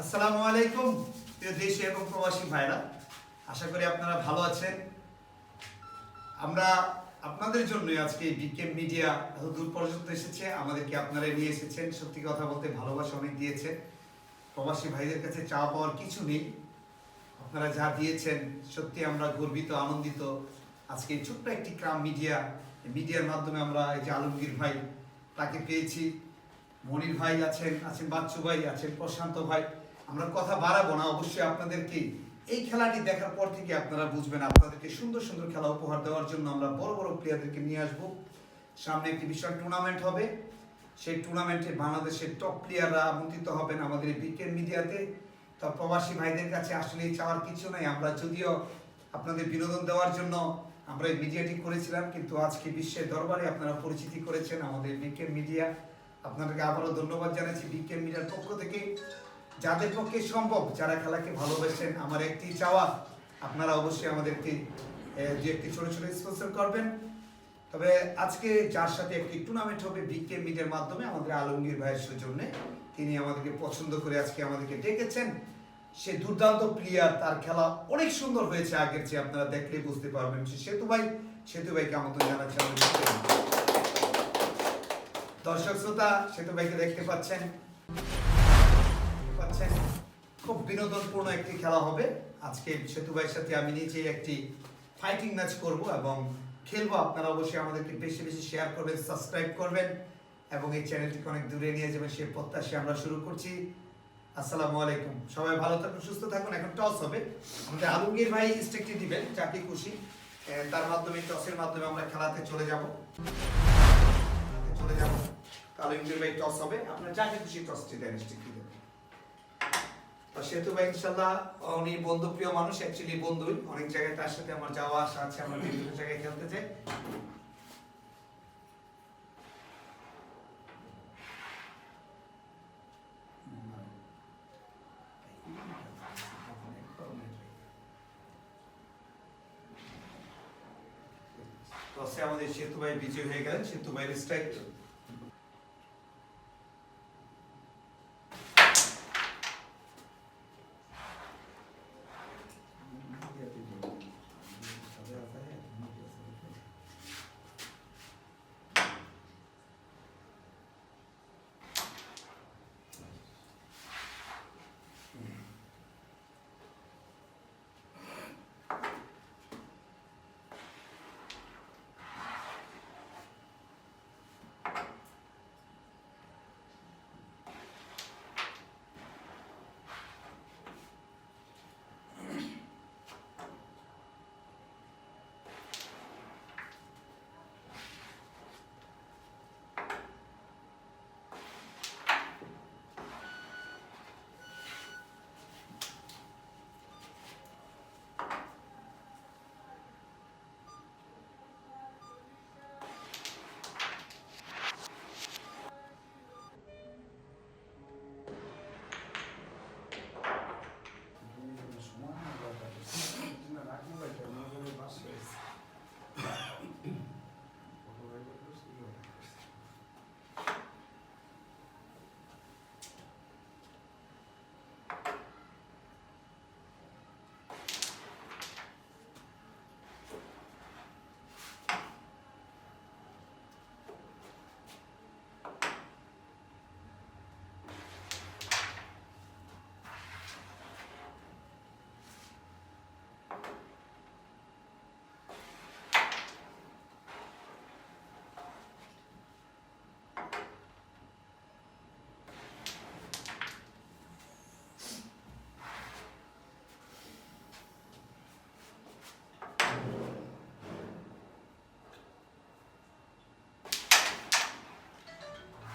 আসসালামু আলাইকুম, প্রিয় দেশি এবং প্রবাসী ভাইরা। আশা করি আপনারা ভালো আছেন। আমরা আপনাদের জন্য আজকে বিকেম মিডিয়া এত দূর পর্যন্ত এসেছে, আমাদেরকে আপনারা নিয়ে এসেছেন। সত্যি কথা বলতে ভালোবাসা অনেক দিয়েছেন প্রবাসী ভাইদের কাছে চাওয়া পাওয়ার কিছু নেই। আপনারা যা দিয়েছেন, সত্যি আমরা গর্বিত, আনন্দিত। আজকে ছোট্ট একটি ক্রাম মিডিয়া মিডিয়ার মাধ্যমে আমরা এই যে আলমগীর ভাই, তাকে পেয়েছি। মনির ভাই আছেন আছেন বাচ্চু ভাই, আছেন প্রশান্ত ভাই। আমরা কথা বাড়াবো না, অবশ্যই আপনাদেরকে এই খেলাটি দেখার পর থেকে আপনারা বুঝবেন, আপনাদেরকে সুন্দর সুন্দর খেলা উপহার দেওয়ার জন্য আমরা বড় বড় প্লেয়ারদেরকে নিয়ে আসব। সামনে একটি বিশাল টুর্নামেন্ট হবে। সেই টুর্নামেন্টে বাংলাদেশের টপ প্লেয়াররা আমন্ত্রিত হবেন আমাদের এই বিকেন মিডিয়াতে। তা প্রবাসী ভাইদের কাছে আসলে চাওয়ার কিছু নাই, আমরা যদিও আপনাদের বিনোদন দেওয়ার জন্য আমরা এই মিডিয়াটি করেছিলাম, কিন্তু আজকে বিশ্বের দরবারে আপনারা পরিচিতি করেছেন আমাদের বিকেন মিডিয়া। আপনাদেরকে আবারও ধন্যবাদ জানাচ্ছি বিকেন মিডিয়ার পক্ষ থেকে। যাদের পক্ষে সম্ভব, যারা খেলাকে ভালোবাসেন, আমার একটি চাওয়া, আপনারা অবশ্যই আমাদেরকে দু একটি ছোট ছোট স্পন্সর করবেন। তবে আজকে যার সাথে একটি টুর্নামেন্ট হবে বিকে মিডিয়ার মাধ্যমে, আমাদের আলমগীর ভাইয়ের সৌজন্যে, তিনি আমাদেরকে পছন্দ করে আজকে আমাদেরকে ডেকেছেন। সে দুর্দান্ত প্লেয়ার তার খেলা অনেক সুন্দর হয়েছে আগের চেয়ে, আপনারা দেখলেই বুঝতে পারবেন। সেতু ভাই, সেতু ভাইকে আমন্ত্রণ জানাচ্ছি আমাদের। দর্শক শ্রোতা, সেতু ভাইকে দেখতে পাচ্ছেন। খুব বিনোদনপূর্ণ একটি খেলা হবে। আজকে সেতু ভাইয়ের সাথে আমি নিজে একটি ফাইটিং ম্যাচ করব এবং খেলব। আপনারা অবশ্যই আমাদেরকে বেশি বেশি শেয়ার করবেন সাবস্ক্রাইব করবেন এবং এই চ্যানেলটিকে অনেক দূরে নিয়ে যাবেন, সেই প্রত্যাশা আমরা শুরু করছি। আসসালামু আলাইকুম। সবাই ভালো থাকুন, সুস্থ থাকুন। এখন টস হবে। আমাদের আলমগীর ভাই স্টেকটি দিবেন, যাকে খুশি। তার মাধ্যমে টসের মাধ্যমে আমরা খেলাতে চলে যাব। চলে যাব। আলমগীর ভাই টস হবে। আপনার যাকে খুশি টসটি দেন স্টেকটি দেন তো সেতু ভাই ইনশাল্লাহ উনি বন্ধু, প্রিয় মানুষ অ্যাকচুয়ালি বন্ধুই অনেক জায়গায় তার সাথে আমার যাওয়া, আসা আছে, আমরা বিভিন্ন জায়গায় খেলতে যাই। টসে আমাদের সেতু ভাই বিজয় হয়ে গেলেন, সেতু ভাইয়ের স্ট্রাইক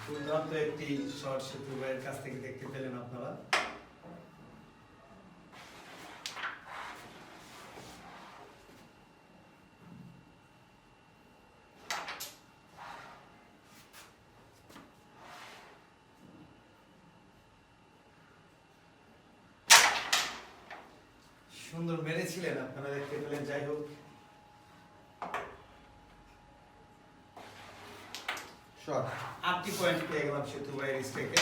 দুর্দান্ত একটি শর্ট ভাইয়ের কাছ থেকে দেখতে পেলেন আপনারা। সুন্দর মেরেছিলেন আপনারা, দেখতে পেলেন, যাই হোক। শট। আটটি পয়েন্ট পেয়ে গেলাম সেতু ভাইয়ের স্টেকে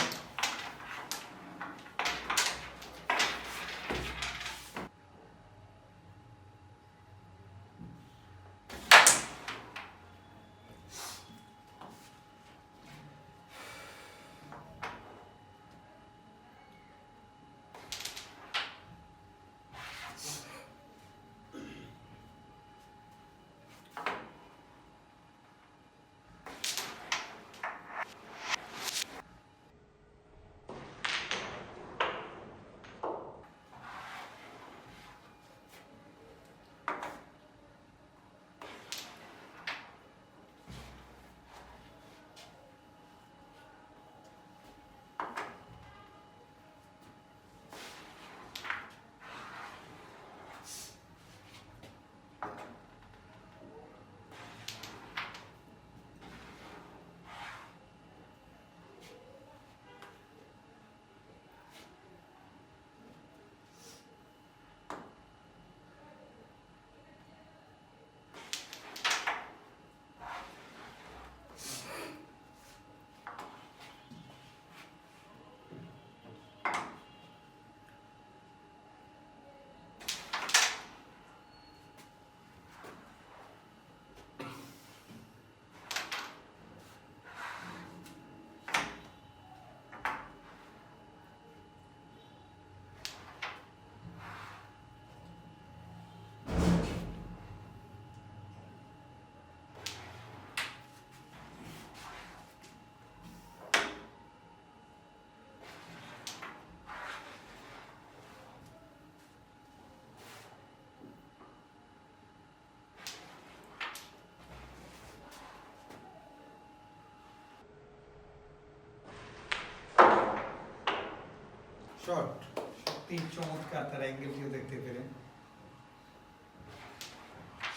শর্ট সত্যি চমৎকার তার অ্যাঙ্গেলটিও দেখতে পেলেন।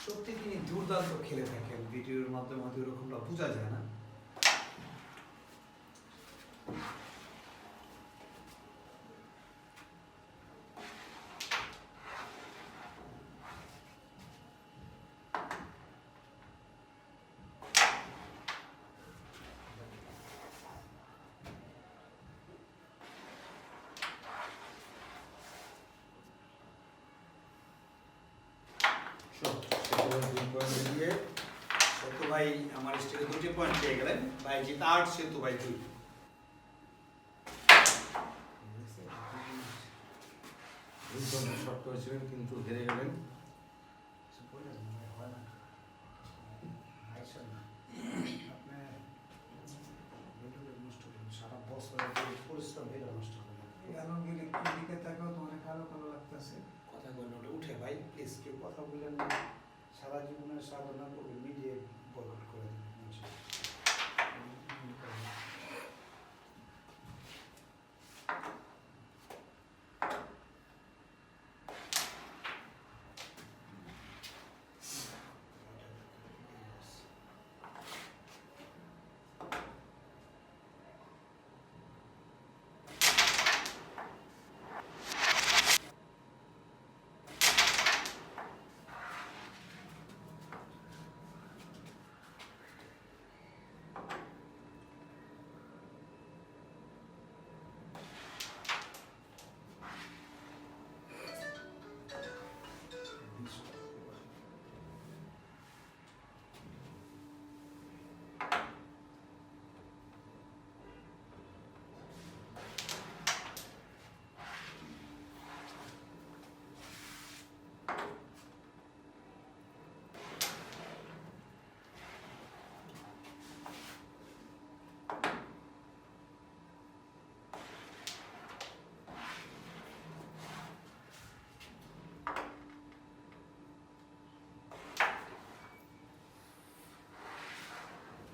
সত্যি তিনি দুর্দান্ত খেলে থাকেন, ভিডিওর মাধ্যমে হয়তো ওরকমটা বোঝা যায় না। শর্ট দুই পয়েন্ট দিয়ে সেতু ভাই আমার স্টেজে দুটি পয়েন্ট পেয়ে গেলেন ভাই জিত আট সেতু ভাই দুই শট করেছিলেন কিন্তু হেরে গেলেন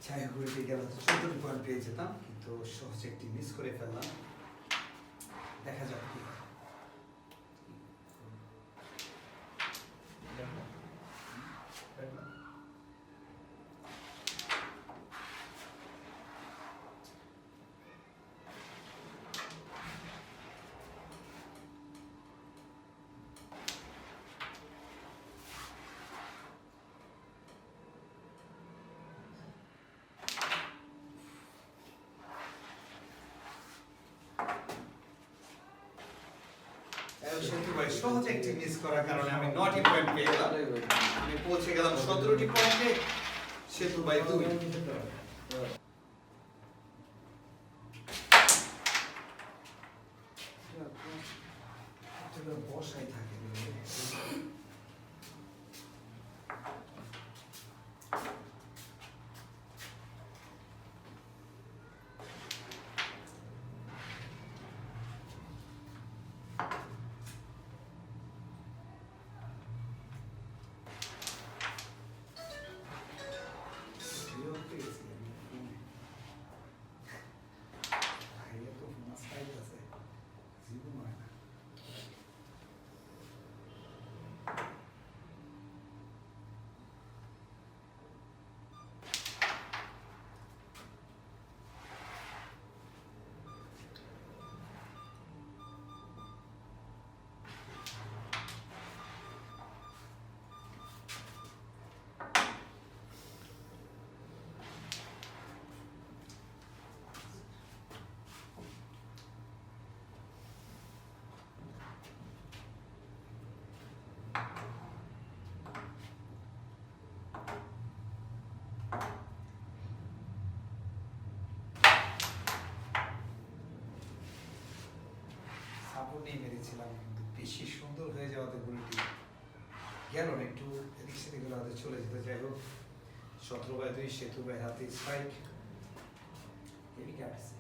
যাই হোক উল্টে গেল সতেরো পয়েন্ট পেয়ে যেতাম কিন্তু সহজে একটি মিস করে ফেললাম দেখা যাক কি হয়। এবং সেতু ভাই সহজে একটি মিস করার কারণে আমি নটি পয়েন্ট পেয়ে গেলাম। আমি পৌঁছে গেলাম সতেরোটি পয়েন্টে সেতু ভাই দুই। সাপোর্ট নিয়ে মেরেছিলাম, কিন্তু বেশি সুন্দর হয়ে যাওয়াতে না একটু, এদিক হয়তো চলে যেত, যাই হোক। বাই সেতু বাই হাতে কাটছে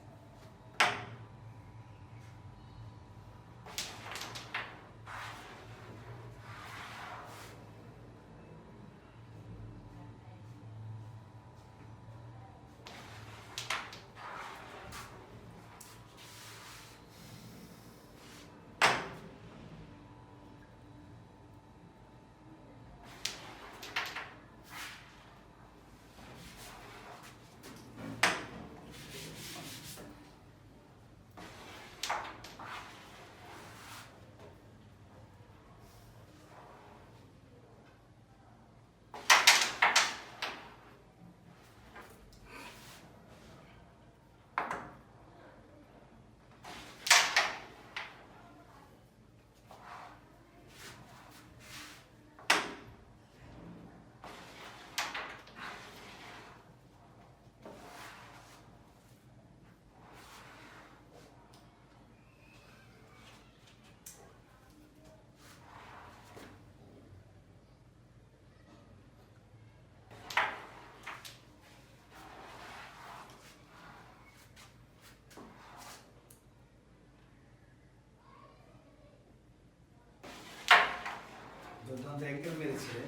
দুর্দান্ত অ্যাঙ্গেল মেরেছিলেন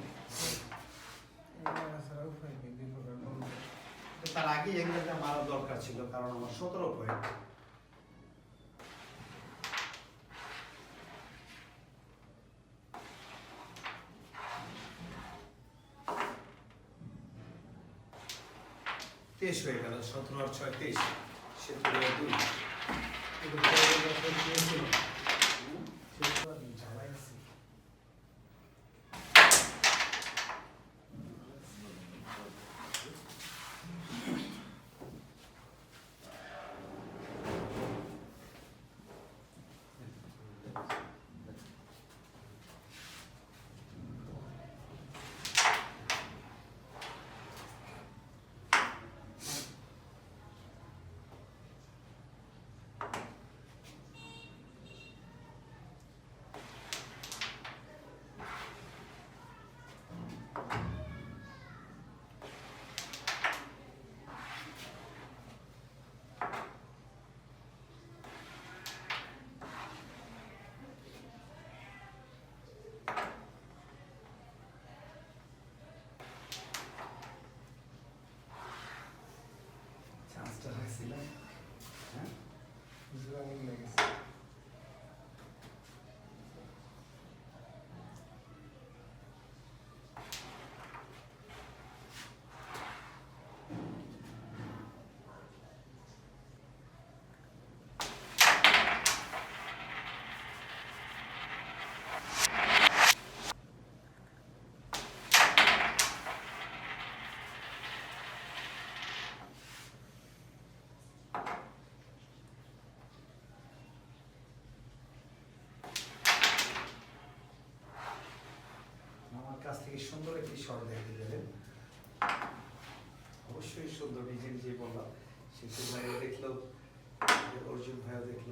তার আগে অ্যাঙ্গেলটা মারা দরকার ছিল কারণ আমার সতেরো পয়েন্ট তেইশ হয়ে গেল সতেরো আর ছয় তেইশ সে তুলে দুই। হয়েছিল হ্যাঁ? থেকে সুন্দর একটি স্বর দেখতে দেবেন অবশ্যই সুন্দর, নিজে যে বললাম। শিশু ভাইও দেখল, অর্জুন ভাইও দেখল।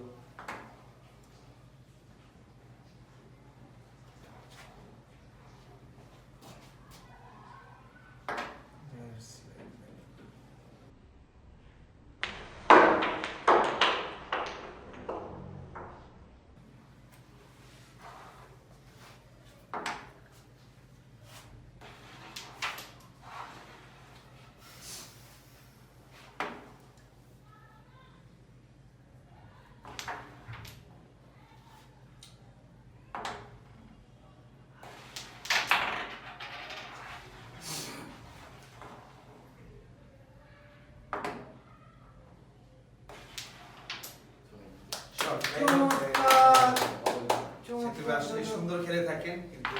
আসলে সুন্দর খেলে থাকেন, কিন্তু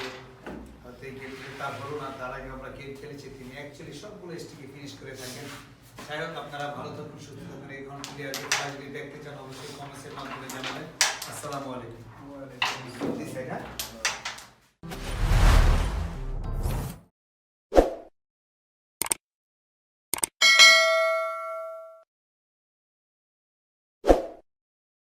আগে আমরা গেম খেলেছি, তিনি অ্যাকচুয়ালি সবগুলো স্টিকে ফিনিশ আপনারা ভালো থাকুন, সুস্থ থাকুন, এই যদি দেখতে চান, অবশ্যই কমেন্টসের মাধ্যমে জানাবেন। আসসালামু আলাইকুম।